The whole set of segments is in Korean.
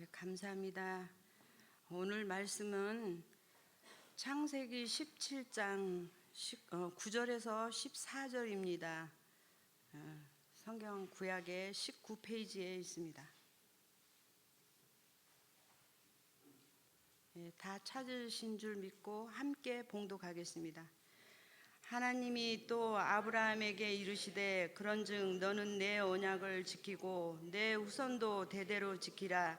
예, 감사합니다. 오늘 말씀은 창세기 17장 9절에서 14절입니다. 어, 성경 구약의 19페이지에 있습니다. 예, 다 찾으신 줄 믿고 함께 봉독하겠습니다. 하나님이 또 아브라함에게 이르시되 그런즉 너는 내 언약을 지키고 내 후손도 대대로 지키라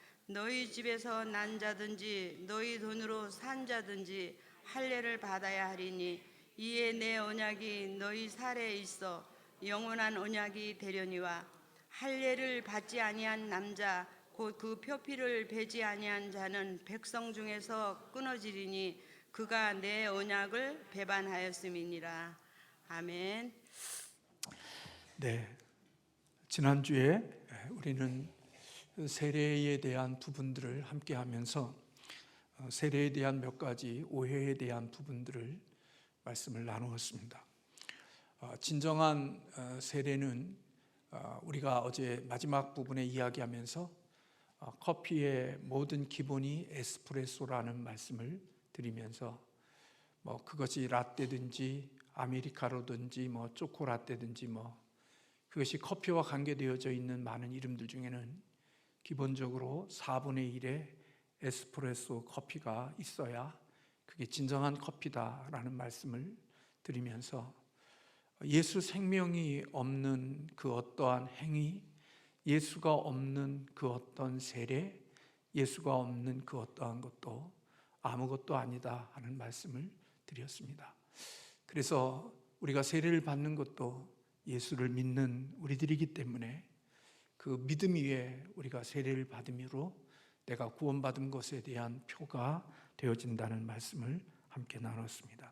너희 집에서 난 자든지 너희 돈으로 산 자든지 할례를 받아야 하리니 이에 내 언약이 너희 살에 있어 영원한 언약이 되려니와 할례를 받지 아니한 남자 곧 그 표피를 베지 아니한 자는 백성 중에서 끊어지리니 그가 내 언약을 배반하였음이니라 아멘. 네. 지난주에 우리는 세례에 대한 부분들을 함께 하면서 어, 세례에 대한 몇 가지 오해에 대한 부분들을 말씀을 나누었습니다. 어, 진정한 어, 세례는 우리가 어제 마지막 부분에 이야기하면서 커피의 모든 기본이 에스프레소라는 말씀을 드리면서 뭐 그것이 라떼든지 아메리카노든지 뭐 초코라떼든지 뭐 그것이 커피와 관계되어져 있는 많은 이름들 중에는 기본적으로 4분의 1의 에스프레소 커피가 있어야 그게 진정한 커피다라는 말씀을 드리면서 예수 생명이 없는 그 어떠한 행위, 예수가 없는 그 어떤 세례, 예수가 없는 그 어떠한 것도 아무것도 아니다 하는 말씀을 드렸습니다. 그래서 우리가 세례를 받는 것도 예수를 믿는 우리들이기 때문에 그 믿음 위에 우리가 세례를 받음으로 내가 구원받은 것에 대한 표가 되어진다는 말씀을 함께 나눴습니다.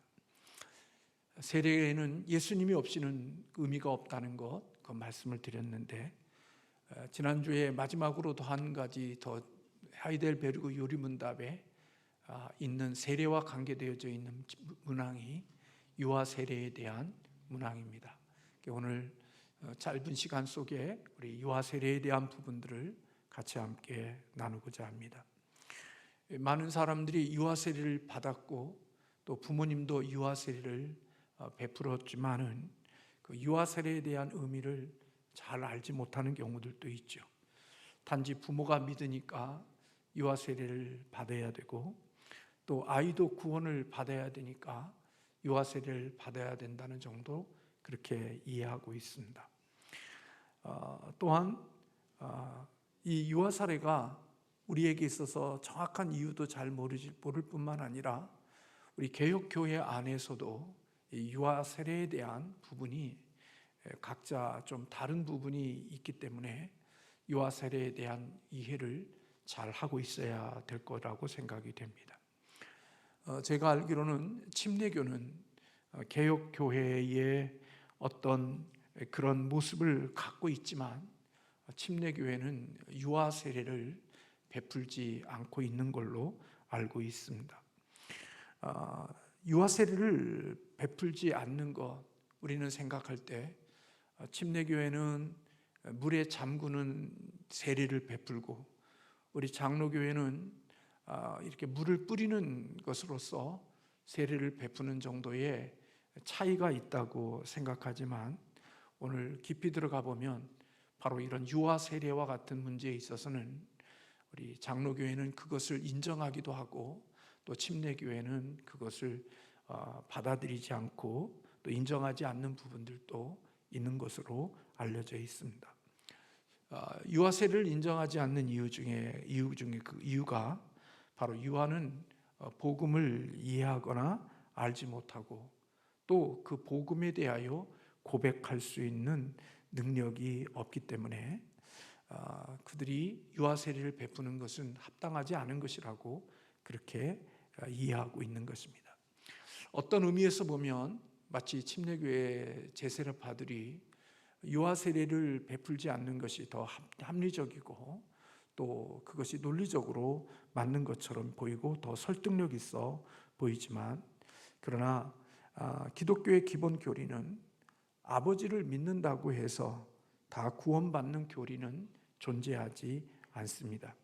세례에는 예수님이 없이는 의미가 없다는 것, 그 말씀을 드렸는데 어, 지난주에 마지막으로 더 한 가지 더 하이델베르그 요리문답에 아, 있는 세례와 관계되어져 있는 문항이 유아 세례에 대한 문항입니다. 오늘 어, 짧은 시간 속에 우리 유아 세례에 대한 부분들을 같이 함께 나누고자 합니다. 많은 사람들이 유아 세례를 받았고 또 부모님도 유아 세례를 어, 베풀었지만은 그 유아 세례에 대한 의미를 잘 알지 못하는 경우들도 있죠. 단지 부모가 믿으니까 유아 세례를 받아야 되고 또 아이도 구원을 받아야 되니까 유아 세례를 받아야 된다는 정도 그렇게 이해하고 있습니다. 어, 또한 어, 이 유아 사례가 우리에게 있어서 정확한 이유도 잘 모르지, 모를 뿐만 아니라 우리 개혁 교회 안에서도 이 유아 세례에 대한 부분이 각자 좀 다른 부분이 있기 때문에 유아 세례에 대한 이해를 잘 하고 있어야 될 거라고 생각이 됩니다. 어, 제가 알기로는 침례교는 어, 개혁 교회의 어떤 그런 모습을 갖고 있지만 침례교회는 유아 세례를 베풀지 않고 있는 걸로 알고 있습니다. 어, 유아 세례를 베풀지 않는 것 우리는 생각할 때 침례교회는 물에 잠그는 세례를 베풀고 우리 장로교회는 아, 이렇게 물을 뿌리는 것으로서 세례를 베푸는 정도의 차이가 있다고 생각하지만 오늘 깊이 들어가 보면 바로 이런 유아 세례와 같은 문제에 있어서는 우리 장로교회는 그것을 인정하기도 하고 또 침례교회는 그것을 어, 받아들이지 않고 또 인정하지 않는 부분들도 있는 것으로 알려져 있습니다. 어, 유아 세례를 인정하지 않는 이유 중에 이유 중에 그 이유가 바로 유아는 어, 복음을 이해하거나 알지 못하고 또 그 복음에 대하여 고백할 수 있는 능력이 없기 때문에 어, 그들이 유아 세례를 베푸는 것은 합당하지 않은 것이라고 그렇게 어, 이해하고 있는 것입니다. 어떤 의미에서 보면 마치 침례교회 제세례파들이 유아 세례를 베풀지 않는 것이 더 합- 합리적이고 또 그것이 논리적으로 맞는 것처럼 보이고 더 설득력 있어 보이지만 그러나 아, 기독교의 기본 교리는 아버지를 믿는다고 해서 다 구원받는 교리는 존재하지 않습니다.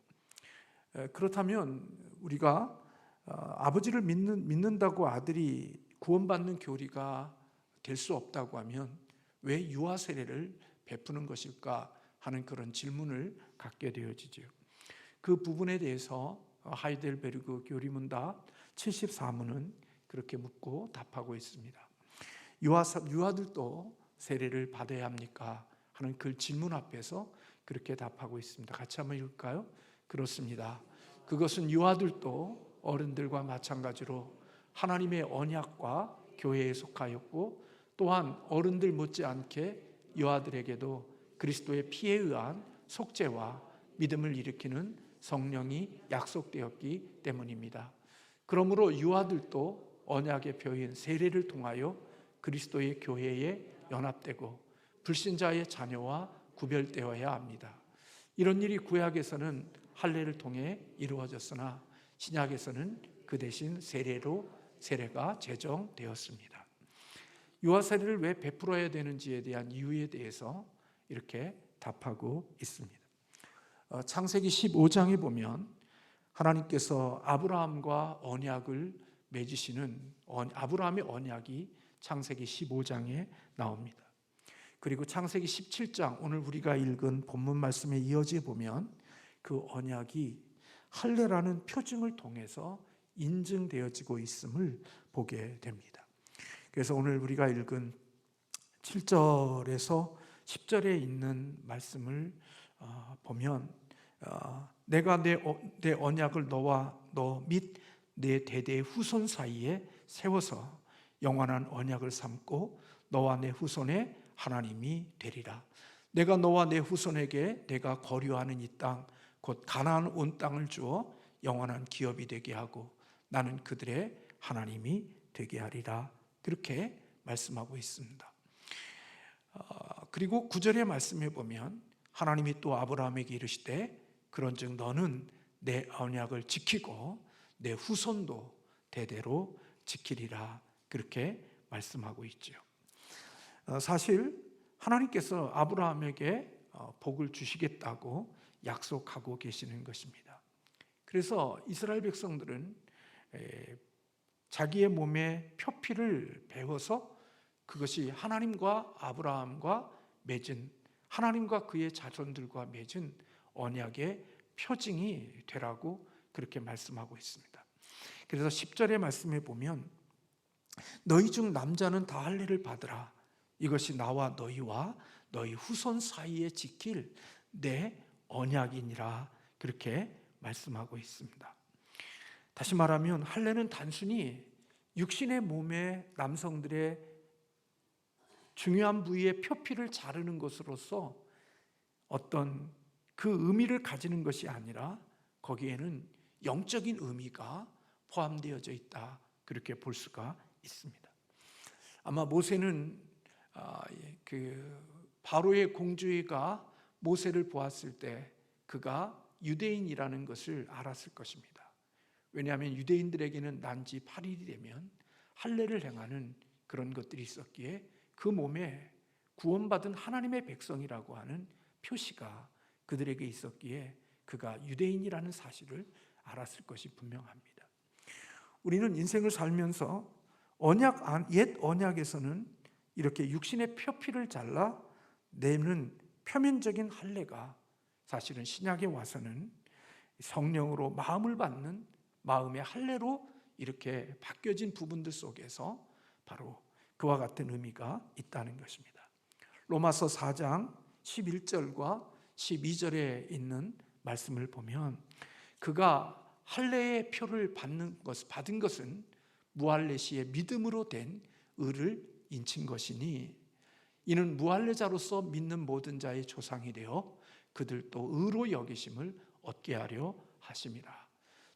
에, 그렇다면 우리가 어, 아버지를 믿는, 믿는다고 아들이 구원받는 교리가 될 수 없다고 하면 왜 유아 세례를 베푸는 것일까 하는 그런 질문을 갖게 되어지죠. 그 부분에 대해서 하이델베르그 교리문답 74문은 그렇게 묻고 답하고 있습니다. 유아 유아들도 세례를 받아야 합니까? 하는 그 질문 앞에서 그렇게 답하고 있습니다. 같이 한번 읽을까요? 그렇습니다. 그것은 유아들도 어른들과 마찬가지로 하나님의 언약과 교회에 속하였고 또한 어른들 못지않게 유아들에게도 그리스도의 피에 의한 속죄와 믿음을 일으키는 성령이 약속되었기 때문입니다. 그러므로 유아들도 언약의 표인 세례를 통하여 그리스도의 교회에 연합되고 불신자의 자녀와 구별되어야 합니다. 이런 일이 구약에서는 할례를 통해 이루어졌으나 신약에서는 그 대신 세례로 세례가 제정되었습니다. 유아 세례를 왜 베풀어야 되는지에 대한 이유에 대해서 이렇게 답하고 있습니다. 어, 창세기 15장에 보면 하나님께서 아브라함과 언약을 맺으시는 언- 아브라함의 언약이 창세기 15장에 나옵니다. 그리고 창세기 17장 오늘 우리가 읽은 본문 말씀에 이어져 보면 그 언약이 할례라는 표징을 통해서 인증되어지고 있음을 보게 됩니다. 그래서 오늘 우리가 읽은 7절에서 10절에 있는 말씀을 어, 보면 어, 내가 내 언약을 너와 너 및 내 대대의 후손 사이에 세워서 영원한 언약을 삼고 너와 내 후손의 하나님이 되리라. 내가 너와 내 후손에게 내가 거류하는 이 땅 곧 가나안 온 땅을 주어 영원한 기업이 되게 하고 나는 그들의 하나님이 되게 하리라. 그렇게 말씀하고 있습니다. 어, 그리고 구절의 말씀에 보면 하나님이 또 아브라함에게 이르시되 그런즉 너는 내 언약을 지키고 내 후손도 대대로 지키리라 그렇게 말씀하고 있죠. 어, 사실 하나님께서 아브라함에게 어, 복을 주시겠다고 약속하고 계시는 것입니다. 그래서 이스라엘 백성들은 에, 자기의 몸에 표피를 배워서 그것이 하나님과 아브라함과 맺은 하나님과 그의 자손들과 맺은 언약의 표징이 되라고 그렇게 말씀하고 있습니다. 그래서 10절의 말씀에 보면 너희 중 남자는 다 할례를 받으라. 이것이 나와 너희와 너희 후손 사이에 지킬 내 언약이니라. 그렇게 말씀하고 있습니다. 다시 말하면 할례는 단순히 육신의 몸에 남성들의 중요한 부위의 표피를 자르는 것으로서 어떤 그 의미를 가지는 것이 아니라 거기에는 영적인 의미가 포함되어져 있다. 그렇게 볼 수가 있습니다. 아마 모세는 아, 예, 그 바로의 공주가 모세를 보았을 때 그가 유대인이라는 것을 알았을 것입니다. 왜냐하면 유대인들에게는 난지 8일이 되면 할례를 행하는 그런 것들이 있었기에 그 몸에 구원받은 하나님의 백성이라고 하는 표시가 그들에게 있었기에 그가 유대인이라는 사실을 알았을 것이 분명합니다. 우리는 인생을 살면서 언약 안- 옛 언약에서는 이렇게 육신의 표피를 잘라 내는 표면적인 할례가 사실은 신약에 와서는 성령으로 마음을 받는 마음의 할례로 이렇게 바뀌어진 부분들 속에서 바로 그와 같은 의미가 있다는 것입니다. 로마서 4장 11절과 12절에 있는 말씀을 보면 그가 할례의 표를 받는 것 받은 것은 무할례 시의 믿음으로 된 의를 인친 것이니 이는 무할례자로서 믿는 모든 자의 조상이 되어 그들도 의로 여기심을 얻게 하려 하심이라.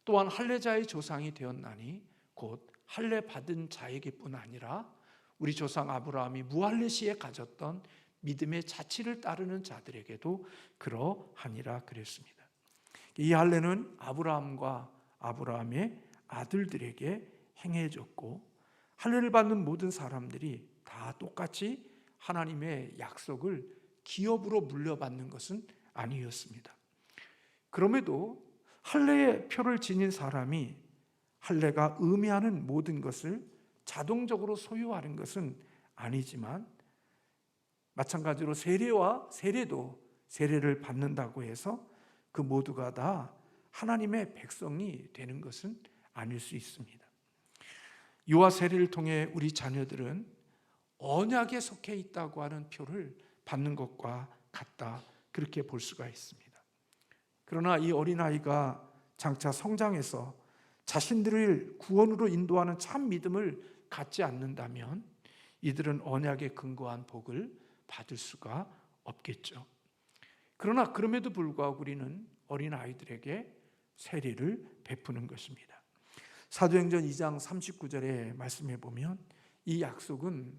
또한 할례자의 조상이 되었나니 곧 할례 받은 자에게뿐 아니라 우리 조상 아브라함이 무할례 시에 가졌던 믿음의 자치를 따르는 자들에게도 그러하니라 그랬습니다. 이 할례는 아브라함과 아브라함의 아들들에게 행해졌고 할례를 받는 모든 사람들이 다 똑같이 하나님의 약속을 기업으로 물려받는 것은 아니었습니다. 그럼에도 할례의 표를 지닌 사람이 할례가 의미하는 모든 것을 자동적으로 소유하는 것은 아니지만 마찬가지로 세례와 세례도 세례를 받는다고 해서 그 모두가 다 하나님의 백성이 되는 것은 아닐 수 있습니다. 유아 세례를 통해 우리 자녀들은 언약에 속해 있다고 하는 표를 받는 것과 같다 그렇게 볼 수가 있습니다. 그러나 이 어린아이가 장차 성장해서 자신들을 구원으로 인도하는 참 믿음을 갖지 않는다면 이들은 언약에 근거한 복을 받을 수가 없겠죠. 그러나 그럼에도 불구하고 우리는 어린 아이들에게 세례를 베푸는 것입니다. 사도행전 2장 39절에 말씀해 보면 이 약속은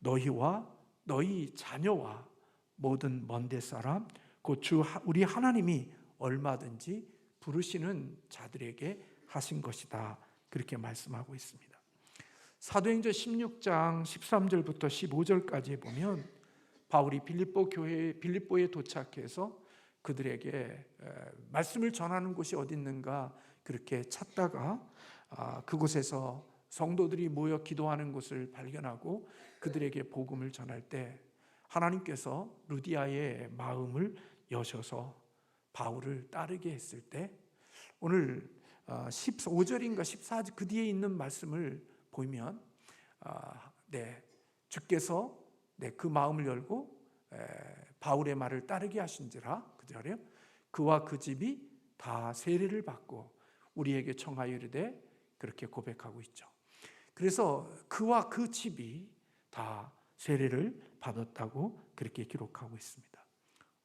너희와 너희 자녀와 모든 먼데 사람 곧 주 우리 하나님이 얼마든지 부르시는 자들에게 하신 것이다. 그렇게 말씀하고 있습니다. 사도행전 16장 13절부터 15절까지 보면 바울이 빌립보 교회 빌립보에 도착해서 그들에게 말씀을 전하는 곳이 어디 있는가 그렇게 찾다가 아, 그곳에서 성도들이 모여 기도하는 곳을 발견하고 그들에게 복음을 전할 때 하나님께서 루디아의 마음을 여셔서 바울을 따르게 했을 때 오늘 15절인가 14절 그 뒤에 있는 말씀을 보면 아, 네 주께서 네, 그 마음을 열고 바울의 말을 따르게 하신지라 그절에 그와 그 집이 다 세례를 받고 우리에게 청하여 이르되 그렇게 고백하고 있죠. 그래서 그와 그 집이 다 세례를 받았다고 그렇게 기록하고 있습니다.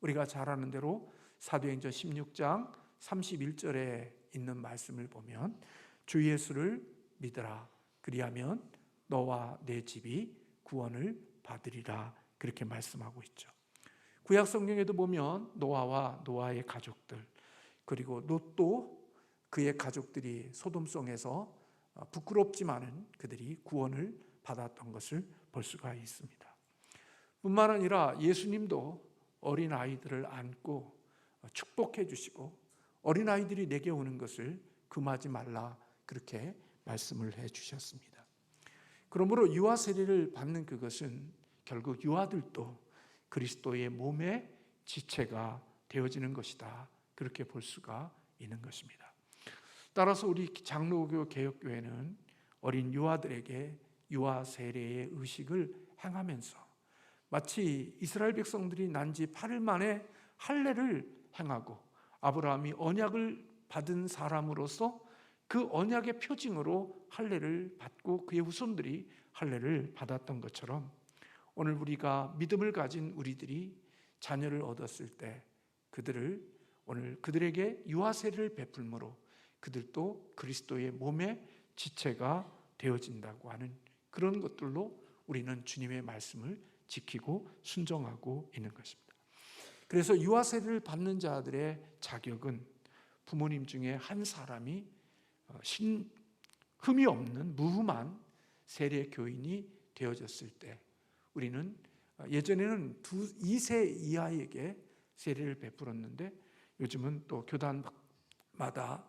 우리가 잘 아는 대로 사도행전 16장 31절에 있는 말씀을 보면 주 예수를 믿으라 그리하면 너와 내 집이 구원을 받으리라 그렇게 말씀하고 있죠. 구약 성경에도 보면 노아와 노아의 가족들 그리고 롯도 그의 가족들이 소돔성에서 부끄럽지만은 그들이 구원을 받았던 것을 볼 수가 있습니다. 뿐만 아니라 예수님도 어린 아이들을 안고 축복해 주시고 어린 아이들이 내게 오는 것을 금하지 말라 그렇게 말씀을 해 주셨습니다. 그러므로 유아 세례를 받는 그것은 결국 유아들도 그리스도의 몸의 지체가 되어지는 것이다. 그렇게 볼 수가 있는 것입니다. 따라서 우리 장로교 개혁교회는 어린 유아들에게 유아 세례의 의식을 행하면서 마치 이스라엘 백성들이 난 지 8일 만에 할례를 행하고 아브라함이 언약을 받은 사람으로서 그 언약의 표징으로 할례를 받고 그의 후손들이 할례를 받았던 것처럼 오늘 우리가 믿음을 가진 우리들이 자녀를 얻었을 때 그들을 오늘 그들에게 유아세를 베풀므로 그들도 그리스도의 몸의 지체가 되어진다고 하는 그런 것들로 우리는 주님의 말씀을 지키고 순종하고 있는 것입니다. 그래서 유아세를 받는 자들의 자격은 부모님 중에 한 사람이 어, 신 흠이 없는 무흠한 세례 교인이 되어졌을 때 우리는 어, 예전에는 두 2세 이하에게 세례를 베풀었는데 요즘은 또 교단마다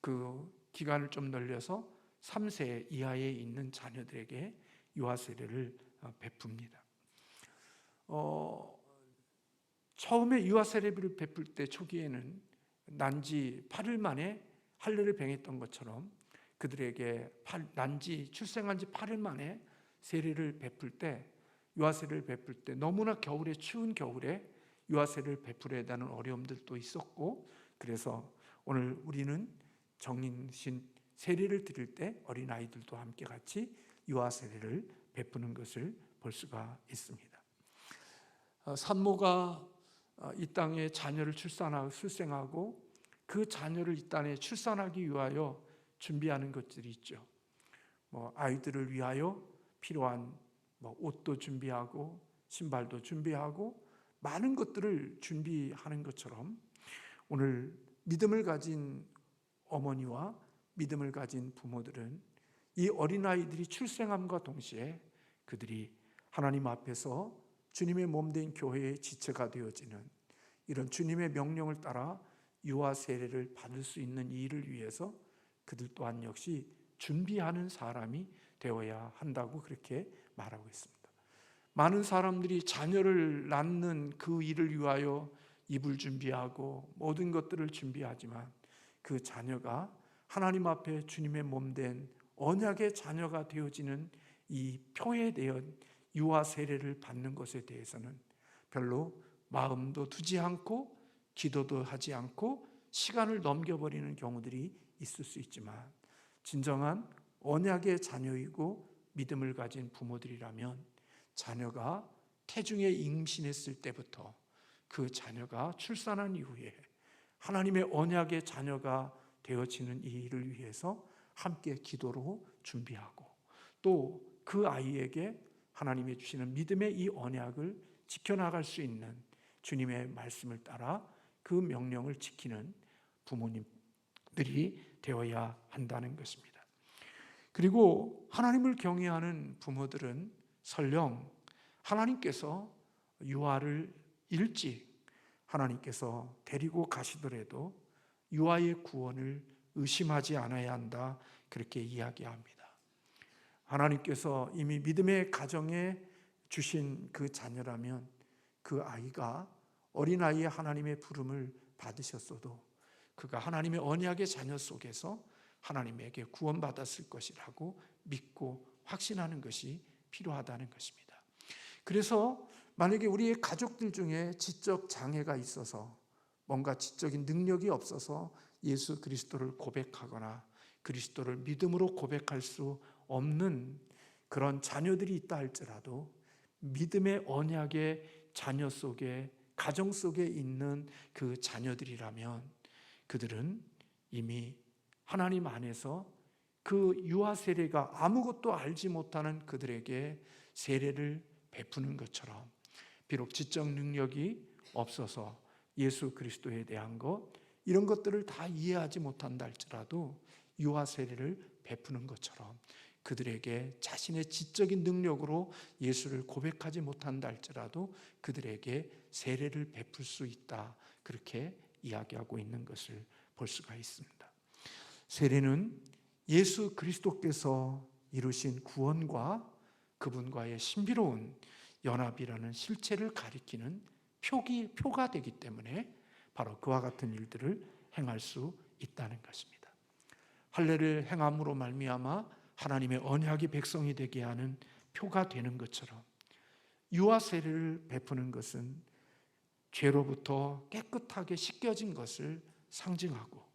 그 기간을 좀 늘려서 3세 이하에 있는 자녀들에게 유아 세례를 어, 베풉니다. 어, 처음에 유아 세례를 베풀 때 초기에는 난지 8일 만에 할례를 병했던 것처럼 그들에게 난지 출생한 지 8일 만에 세례를 베풀 때 유아세를 베풀 때 너무나 겨울에 추운 겨울에 유아세를 베풀어야 되는 어려움들도 있었고 그래서 오늘 우리는 정인신 세례를 드릴 때 어린 아이들도 함께 같이 유아 세례를 베푸는 것을 볼 수가 있습니다. 어, 산모가 어, 이 땅에 자녀를 출산하고 출생하고 그 자녀를 이 땅에 출산하기 위하여 준비하는 것들이 있죠. 뭐 아이들을 위하여 필요한 뭐 옷도 준비하고 신발도 준비하고 많은 것들을 준비하는 것처럼 오늘 믿음을 가진 어머니와 믿음을 가진 부모들은 이 어린아이들이 출생함과 동시에 그들이 하나님 앞에서 주님의 몸 된 교회의 지체가 되어지는 이런 주님의 명령을 따라 유아 세례를 받을 수 있는 이 일을 위해서 그들 또한 역시 준비하는 사람이 되어야 한다고 그렇게 말하고 있습니다. 많은 사람들이 자녀를 낳는 그 일을 위하여 입을 준비하고 모든 것들을 준비하지만 그 자녀가 하나님 앞에 주님의 몸 된 언약의 자녀가 되어지는 이 표에 대한 유아 세례를 받는 것에 대해서는 별로 마음도 두지 않고 기도도 하지 않고 시간을 넘겨버리는 경우들이 있을 수 있지만 진정한 언약의 자녀이고 믿음을 가진 부모들이라면 자녀가 태중에 임신했을 때부터 그 자녀가 출산한 이후에 하나님의 언약의 자녀가 되어지는 이 일을 위해서 함께 기도로 준비하고 또 그 아이에게 하나님이 주시는 믿음의 이 언약을 지켜나갈 수 있는 주님의 말씀을 따라 그 명령을 지키는 부모님들이 되어야 한다는 것입니다. 그리고 하나님을 경외하는 부모들은 설령 하나님께서 유아를 일찍 하나님께서 데리고 가시더라도 유아의 구원을 의심하지 않아야 한다 그렇게 이야기합니다. 하나님께서 이미 믿음의 가정에 주신 그 자녀라면 그 아이가 어린아이의 하나님의 부름을 받으셨어도 그가 하나님의 언약의 자녀 속에서 하나님에게 구원받았을 것이라고 믿고 확신하는 것이 필요하다는 것입니다. 그래서 만약에 우리의 가족들 중에 지적 장애가 있어서 뭔가 지적인 능력이 없어서 예수 그리스도를 고백하거나 그리스도를 믿음으로 고백할 수 없는 그런 자녀들이 있다 할지라도 믿음의 언약의 자녀 속에 가정 속에 있는 그 자녀들이라면 그들은 이미 하나님 안에서 그 유아 세례가 아무것도 알지 못하는 그들에게 세례를 베푸는 것처럼 비록 지적 능력이 없어서 예수 그리스도에 대한 것 이런 것들을 다 이해하지 못한다 할지라도 유아 세례를 베푸는 것처럼 그들에게 자신의 지적인 능력으로 예수를 고백하지 못한다 할지라도 그들에게 세례를 베풀 수 있다. 그렇게 이야기하고 있는 것을 볼 수가 있습니다. 세례는 예수 그리스도께서 이루신 구원과 그분과의 신비로운 연합이라는 실체를 가리키는 표기, 표가 되기 때문에 바로 그와 같은 일들을 행할 수 있다는 것입니다. 할례를 행함으로 말미암아 하나님의 언약이 백성이 되게 하는 표가 되는 것처럼 유아 세례를 베푸는 것은 죄로부터 깨끗하게 씻겨진 것을 상징하고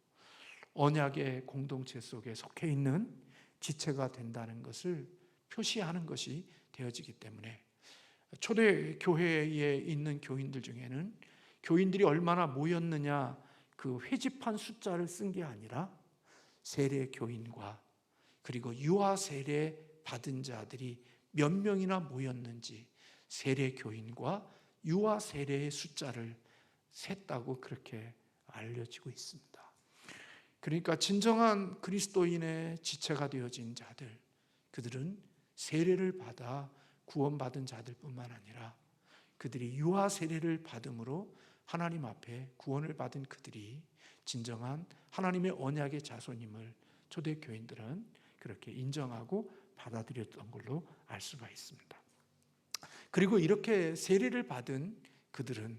언약의 공동체 속에 속해 있는 지체가 된다는 것을 표시하는 것이 되어지기 때문에 초대 교회에 있는 교인들 중에는 교인들이 얼마나 모였느냐 그 회집한 숫자를 쓴 게 아니라 세례 교인과 그리고 유아 세례 받은 자들이 몇 명이나 모였는지 세례 교인과 유아 세례의 숫자를 셌다고 그렇게 알려지고 있습니다. 그러니까 진정한 그리스도인의 지체가 되어진 자들, 그들은 세례를 받아 구원받은 자들뿐만 아니라 그들이 유아 세례를 받음으로 하나님 앞에 구원을 받은 그들이 진정한 하나님의 언약의 자손임을 초대 교인들은 그렇게 인정하고 받아들였던 걸로 알 수가 있습니다. 그리고 이렇게 세례를 받은 그들은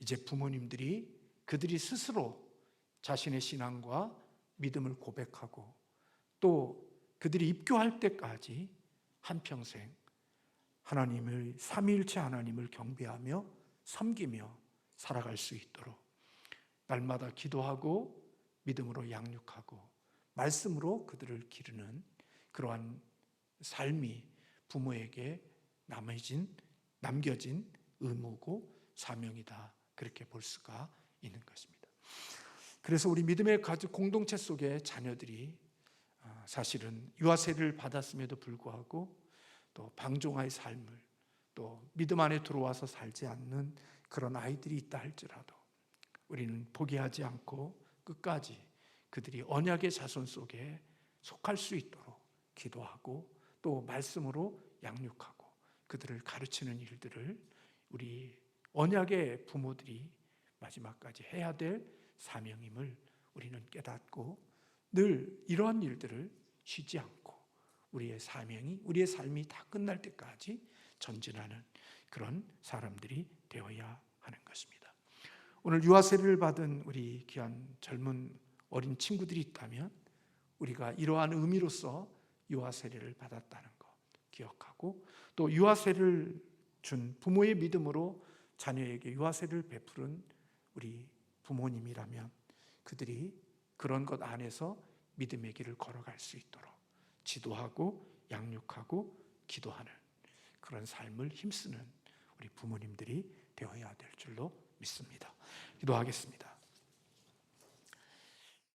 이제 부모님들이 그들이 스스로 자신의 신앙과 믿음을 고백하고 또 그들이 입교할 때까지 한평생 하나님을 삼위일체 하나님을 경배하며 섬기며 살아갈 수 있도록 날마다 기도하고 믿음으로 양육하고 말씀으로 그들을 기르는 그러한 삶이 부모에게 남아진 남겨진 의무고 사명이다 그렇게 볼 수가 있는 것입니다. 그래서 우리 믿음의 가족 공동체 속에 자녀들이 아, 사실은 유아세를 받았음에도 불구하고 또 방종아의 삶을 또 믿음 안에 들어와서 살지 않는 그런 아이들이 있다 할지라도 우리는 포기하지 않고 끝까지 그들이 언약의 자손 속에 속할 수 있도록 기도하고 또 말씀으로 양육하고 그들을 가르치는 일들을 우리 언약의 부모들이 마지막까지 해야 될 사명임을 우리는 깨닫고 늘 이러한 일들을 쉬지 않고 우리의 사명이 우리의 삶이 다 끝날 때까지 전진하는 그런 사람들이 되어야 하는 것입니다. 오늘 유아세를 받은 우리 귀한 젊은 어린 친구들이 있다면 우리가 이러한 의미로서 유아 세례를 받았다는 것 기억하고 또 유아세를 준 부모의 믿음으로 자녀에게 유아세를 베푸른 우리 부모님이라면 그들이 그런 것 안에서 믿음의 길을 걸어갈 수 있도록 지도하고 양육하고 기도하는 그런 삶을 힘쓰는 우리 부모님들이 되어야 될 줄로 믿습니다. 기도하겠습니다.